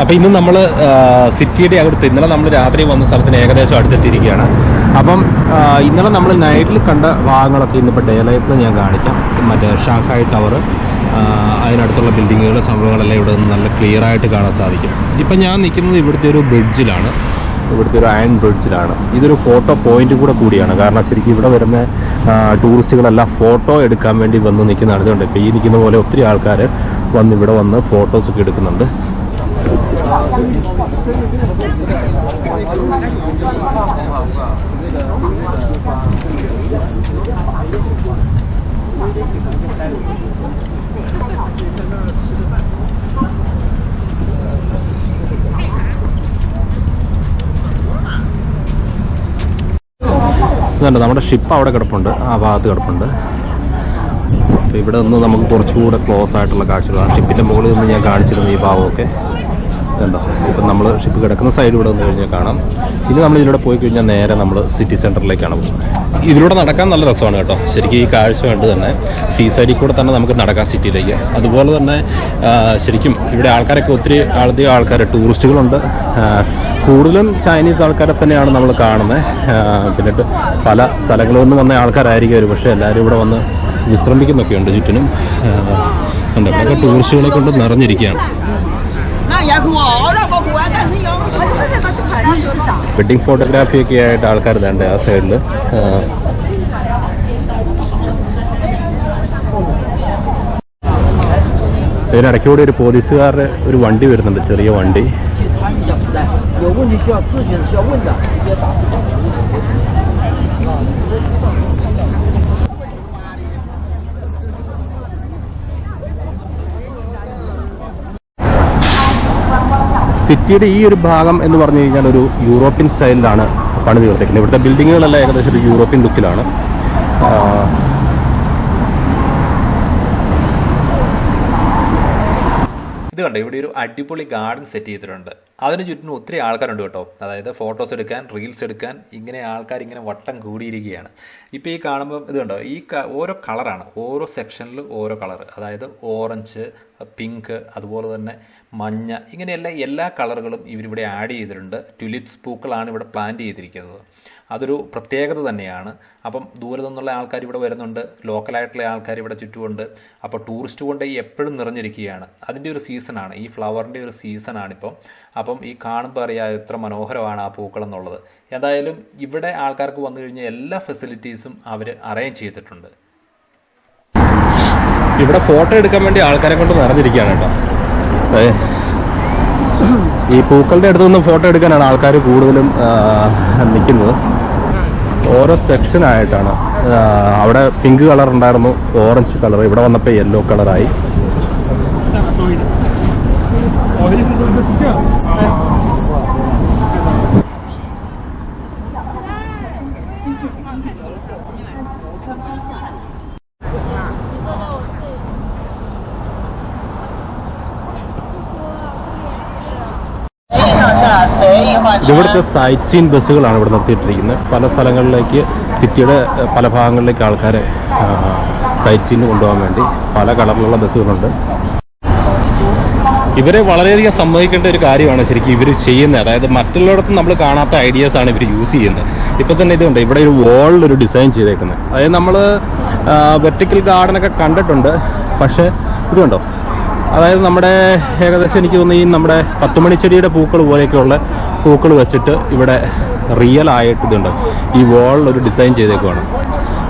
അപ്പോൾ ഇന്ന് നമ്മൾ സിറ്റിയുടെ അടുത്ത് ഇന്നലെ നമ്മൾ രാത്രി വന്ന സ്ഥലത്തിന് ഏകദേശം അടുത്തെത്തിയിരിക്കുകയാണ്. അപ്പം ഇന്നലെ നമ്മൾ നൈറ്റിൽ കണ്ട ഭാഗങ്ങളൊക്കെ ഇന്നിപ്പോൾ ഡേ ലൈഫിൽ ഞാൻ കാണിക്കാം. മറ്റേ ഷാങ്ഹായ് ടവർ അതിനടുത്തുള്ള ബിൽഡിങ്ങുകൾ സംഭവങ്ങളെല്ലാം ഇവിടെ നിന്ന് നല്ല ക്ലിയർ ആയിട്ട് കാണാൻ സാധിക്കും. ഇപ്പം ഞാൻ നിൽക്കുന്നത് ഇവിടുത്തെ ഒരു ബ്രിഡ്ജിലാണ് ഇവിടുത്തെ ഒരു അയൺ ബ്രിഡ്ജിലാണ് ഇതൊരു ഫോട്ടോ പോയിന്റ് കൂടെ കൂടിയാണ്. കാരണം ശരിക്കും ഇവിടെ വരുന്ന ടൂറിസ്റ്റുകളെല്ലാം ഫോട്ടോ എടുക്കാൻ വേണ്ടി വന്ന് നിൽക്കുന്നതാണ്. ഇതുകൊണ്ട് ഇപ്പോൾ ഈ നിൽക്കുന്ന പോലെ ഒത്തിരി ആൾക്കാർ വന്ന് ഇവിടെ വന്ന് ഫോട്ടോസൊക്കെ എടുക്കുന്നുണ്ട്. ഇതുണ്ട് നമ്മുടെ ഷിപ്പ് അവിടെ കിടപ്പുണ്ട് ആ ഭാഗത്ത് കിടപ്പുണ്ട്. ഇവിടെ നിന്ന് നമുക്ക് കുറച്ചുകൂടെ ക്ലോസ് ആയിട്ടുള്ള കാഴ്ചകളാണ്. ഷിപ്പിന്റെ മുകളിൽ നിന്ന് ഞാൻ കാണിച്ചിരുന്നു ഈ ഭാഗമൊക്കെ. കണ്ടോ ഇപ്പം നമ്മൾ ഷിപ്പ് കിടക്കുന്ന സൈഡ് ഇവിടെ വന്നു കഴിഞ്ഞാൽ കാണാം. ഇനി നമ്മൾ ഇതിലൂടെ പോയി കഴിഞ്ഞാൽ നേരെ നമ്മൾ സിറ്റി സെന്ററിലേക്കാണ് പോകുന്നത്. ഇതിലൂടെ നടക്കാൻ നല്ല രസമാണ് കേട്ടോ. ശരിക്കും ഈ കാഴ്ച കണ്ട് തന്നെ സീ സൈഡിൽ കൂടെ തന്നെ നമുക്ക് നടക്കാം സിറ്റിയിലേക്ക് അതുപോലെ തന്നെ ശരിക്കും ഇവിടെ ആൾക്കാരൊക്കെ ഒത്തിരി അധികം ആൾക്കാർ ടൂറിസ്റ്റുകളുണ്ട്. കൂടുതലും ചൈനീസ് ആൾക്കാരെ തന്നെയാണ് നമ്മൾ കാണുന്നത്. പിന്നിട്ട് പല സ്ഥലങ്ങളിൽ നിന്ന് വന്ന ആൾക്കാരായിരിക്കും ഒരു പക്ഷേ എല്ലാവരും ഇവിടെ വന്ന് വിശ്രമിക്കുന്നൊക്കെയുണ്ട് ചുറ്റിനും. ഉണ്ട് ഇവിടെയൊക്കെ ടൂറിസ്റ്റുകളെ കൊണ്ട് നിറഞ്ഞിരിക്കുകയാണ്. വെഡിങ് ഫോട്ടോഗ്രാഫി ഒക്കെ ആയിട്ട് ആൾക്കാർ വേണ്ട ആ സൈഡിൽ ഇതിനിടയ്ക്ക് കൂടി ഒരു പോലീസുകാരുടെ ഒരു വണ്ടി വരുന്നുണ്ട് ചെറിയ വണ്ടി. സിറ്റിയുടെ ഈ ഒരു ഭാഗം എന്ന് പറഞ്ഞു കഴിഞ്ഞാൽ ഒരു യൂറോപ്യൻ സ്റ്റൈലിലാണ് പണി തീർത്തേക്കുന്നത് ഇവിടുത്തെ ബിൽഡിങ്ങുകളെല്ലാം ഏകദേശം ഒരു യൂറോപ്യൻ ലുക്കിലാണ് കണ്ടോ? ഇവിടെ ഒരു അടിപൊളി ഗാർഡൻ സെറ്റ് ചെയ്തിട്ടുണ്ട്. അതിന് ചുറ്റിനും ഒത്തിരി ആൾക്കാരുണ്ട് കേട്ടോ. അതായത് ഫോട്ടോസ് എടുക്കാൻ റീൽസ് എടുക്കാൻ ഇങ്ങനെ ആൾക്കാർ ഇങ്ങനെ വട്ടം കൂടിയിരിക്കുകയാണ്. ഇപ്പോൾ ഈ കാണുമ്പോൾ ഇത് കണ്ടോ? ഈ ഓരോ കളറാണ് ഓരോ സെക്ഷനിൽ ഓരോ കളർ അതായത് ഓറഞ്ച് പിങ്ക് അതുപോലെ തന്നെ മഞ്ഞ ഇങ്ങനെയുള്ള എല്ലാ കളറുകളും ഇവരിവിടെ ആഡ് ചെയ്തിട്ടുണ്ട്. ട്യുലിപ്സ് പൂക്കളാണ് ഇവിടെ പ്ലാന്റ് ചെയ്തിരിക്കുന്നത്. അതൊരു പ്രത്യേകത തന്നെയാണ്. അപ്പം ദൂരെ നിന്നുള്ള ആൾക്കാർ ഇവിടെ വരുന്നുണ്ട്. ലോക്കലായിട്ടുള്ള ആൾക്കാർ ഇവിടെ ചുറ്റുമുണ്ട്. അപ്പോൾ ടൂറിസ്റ്റ് കൊണ്ട് എപ്പോഴും നിറഞ്ഞിരിക്കുകയാണ്. അതിന്റെ ഒരു സീസണാണ് ഈ ഫ്ലവറിന്റെ ഒരു സീസണാണിപ്പം അപ്പം ഈ കാണുമ്പോൾ അറിയാം എത്ര മനോഹരമാണ് ആ പൂക്കൾ എന്നുള്ളത്. എന്തായാലും ഇവിടെ ആൾക്കാർക്ക് വന്നു കഴിഞ്ഞാൽ എല്ലാ ഫെസിലിറ്റീസും അവർ അറേഞ്ച് ചെയ്തിട്ടുണ്ട്. ഇവിടെ ഫോട്ടോ എടുക്കാൻ വേണ്ടി ആൾക്കാരെ കൊണ്ട് നിറഞ്ഞിരിക്കുകയാണ് കേട്ടോ. ഈ പൂക്കളുടെ അടുത്ത് നിന്ന് ഫോട്ടോ എടുക്കാനാണ് ആൾക്കാർ കൂടുതലും നിൽക്കുന്നത്. ഓരോ സെക്ഷൻ ആയിട്ടാണ്. അവിടെ പിങ്ക് കളർ ഉണ്ടായിരുന്നു ഓറഞ്ച് കളർ ഇവിടെ വന്നപ്പോൾ യെല്ലോ കളറായി ഇവിടുത്തെ സൈറ്റ് സീൻ ബസ്സുകളാണ് ഇവിടെ നിർത്തിയിട്ടിരിക്കുന്നത്. പല സ്ഥലങ്ങളിലേക്ക് സിറ്റിയുടെ പല ഭാഗങ്ങളിലേക്ക് ആൾക്കാരെ സൈറ്റ് സീന് കൊണ്ടുപോകാൻ വേണ്ടി പല കളറിലുള്ള ബസ്സുകളുണ്ട്. ഇവരെ വളരെയധികം സമ്മതിക്കേണ്ട ഒരു കാര്യമാണ് ശരിക്കും ഇവർ ചെയ്യുന്നത്. അതായത് മറ്റുള്ളിടത്തും നമ്മൾ കാണാത്ത ഐഡിയാസ് ആണ് ഇവർ യൂസ് ചെയ്യുന്നത്. ഇപ്പൊ തന്നെ ഇതുണ്ട്. ഇവിടെ ഒരു വാളിൽ ഒരു ഡിസൈൻ ചെയ്തേക്കുന്നത് അതായത് നമ്മൾ വെർട്ടിക്കൽ ഗാർഡനൊക്കെ കണ്ടിട്ടുണ്ട്. പക്ഷേ ഇതുണ്ടോ? അതായത് നമ്മുടെ ഏകദേശം എനിക്ക് തോന്നുന്നു ഈ നമ്മുടെ പത്തുമണിച്ചെടിയുടെ പൂക്കൾ പോലെയൊക്കെയുള്ള പൂക്കൾ വെച്ചിട്ട് ഇവിടെ റിയൽ ആയിട്ട് ഇതുണ്ട് ഈ വാളിൽ ഒരു ഡിസൈൻ ചെയ്തേക്കുവാണ്.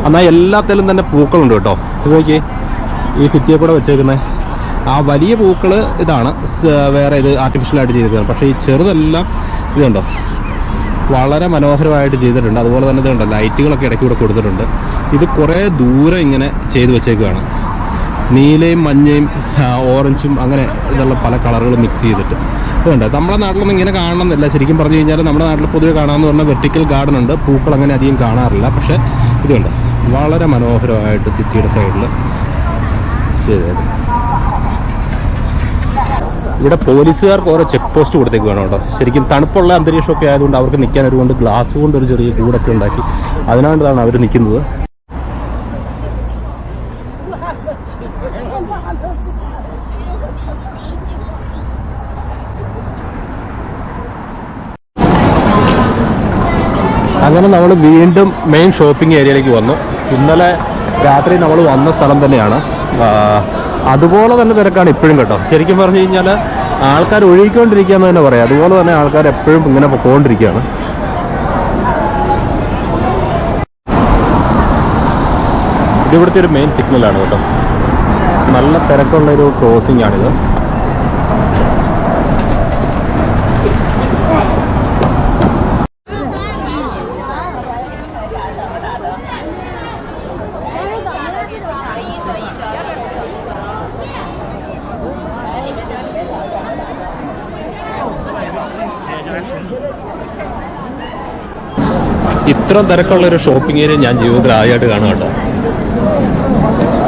എന്നാൽ എല്ലാത്തിലും തന്നെ പൂക്കളുണ്ട് കേട്ടോ. ഇത് നോക്കി ഈ ഭിത്തിയെ കൂടെ വെച്ചേക്കുന്നത് ആ വലിയ പൂക്കൾ ഇതാണ് വേറെ ഇത് ആർട്ടിഫിഷ്യലായിട്ട് ചെയ്തിരിക്കുന്നത്. പക്ഷേ ഈ ചെറുതെല്ലാം ഇതുണ്ടോ വളരെ മനോഹരമായിട്ട് ചെയ്തിട്ടുണ്ട്. അതുപോലെ തന്നെ ഇതുണ്ട് ലൈറ്റുകളൊക്കെ ഇടയ്ക്ക് കൂടെ കൊടുത്തിട്ടുണ്ട്. ഇത് കുറേ ദൂരം ഇങ്ങനെ ചെയ്തു വെച്ചേക്കുകയാണ് നീലയും മഞ്ഞയും ഓറഞ്ചും അങ്ങനെ ഇതുള്ള പല കളറുകൾ മിക്സ് ചെയ്തിട്ട്. ഉണ്ട് നമ്മുടെ നാട്ടിലൊന്നും ഇങ്ങനെ കാണണമെന്നില്ല. ശരിക്കും പറഞ്ഞു കഴിഞ്ഞാൽ നമ്മുടെ നാട്ടിൽ പൊതുവെ കാണാമെന്ന് പറഞ്ഞാൽ വെർട്ടിക്കൽ ഗാർഡൻ ഉണ്ട്. പൂക്കൾ അങ്ങനെ അധികം കാണാറില്ല. പക്ഷേ ഇതുണ്ട്. വളരെ മനോഹരമായിട്ട് സിറ്റിയുടെ സൈഡിൽ ചെയ്തത്. ഇവിടെ പോലീസുകാർക്ക് ഓരോ ചെക്ക് പോസ്റ്റ് കൊടുത്തേക്കാണ് കേട്ടോ. ശരിക്കും തണുപ്പുള്ള അന്തരീക്ഷമൊക്കെ ആയതുകൊണ്ട് അവർക്ക് നിൽക്കാൻ ഒരുകൊണ്ട് ഗ്ലാസ് കൊണ്ട് ഒരു ചെറിയ കൂടൊക്കെ ഉണ്ടാക്കി. അതിനാണ്ടാണ് അവർ നിൽക്കുന്നത്. അങ്ങനെ നമ്മൾ വീണ്ടും മെയിൻ ഷോപ്പിംഗ് ഏരിയയിലേക്ക് വന്നു. ഇന്നലെ രാത്രി നമ്മൾ വന്ന സ്ഥലം തന്നെയാണ്. അതുപോലെ തന്നെ തിരക്കാണ് ഇപ്പോഴും കേട്ടോ. ശരിക്കും പറഞ്ഞു കഴിഞ്ഞാൽ ആൾക്കാർ ഒഴുകിക്കൊണ്ടിരിക്കുക എന്ന് തന്നെ പറയാം. അതുപോലെ തന്നെ ആൾക്കാർ എപ്പോഴും ഇങ്ങനെ പോകൊണ്ടിരിക്കുകയാണ് ഇത് ഇവിടുത്തെ ഒരു മെയിൻ സിഗ്നലാണ് കേട്ടോ. നല്ല തിരക്കുള്ള ഒരു ക്രോസിംഗ് ആണിത്. ഇത്രയും തിരക്കുള്ള ഒരു ഷോപ്പിംഗ് ഏരിയ ഞാൻ ജീവിതത്തിൽ ആദ്യമായിട്ട് കാണുക കേട്ടോ. Thank you.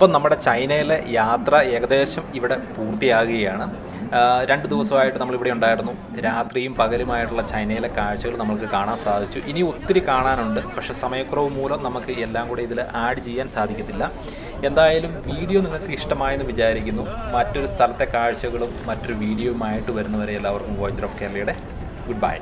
അപ്പം നമ്മുടെ ചൈനയിലെ യാത്ര ഏകദേശം ഇവിടെ പൂർത്തിയാകുകയാണ്. രണ്ട് ദിവസമായിട്ട് നമ്മളിവിടെ ഉണ്ടായിരുന്നു. രാത്രിയും പകലുമായിട്ടുള്ള ചൈനയിലെ കാഴ്ചകൾ നമുക്ക് കാണാൻ സാധിച്ചു. ഇനി ഒത്തിരി കാണാനുണ്ട്. പക്ഷേ സമയക്കുറവ് മൂലം നമുക്ക് എല്ലാം കൂടെ ഇതിൽ ആഡ് ചെയ്യാൻ സാധിക്കത്തില്ല. എന്തായാലും വീഡിയോ നിങ്ങൾക്ക് ഇഷ്ടമായെന്ന് വിചാരിക്കുന്നു. മറ്റൊരു സ്ഥലത്തെ കാഴ്ചകളും മറ്റൊരു വീഡിയോയുമായിട്ട് വരുന്നവരെ എല്ലാവർക്കും വോയിസ് ഓഫ് കേരളയുടെ ഗുഡ് ബൈ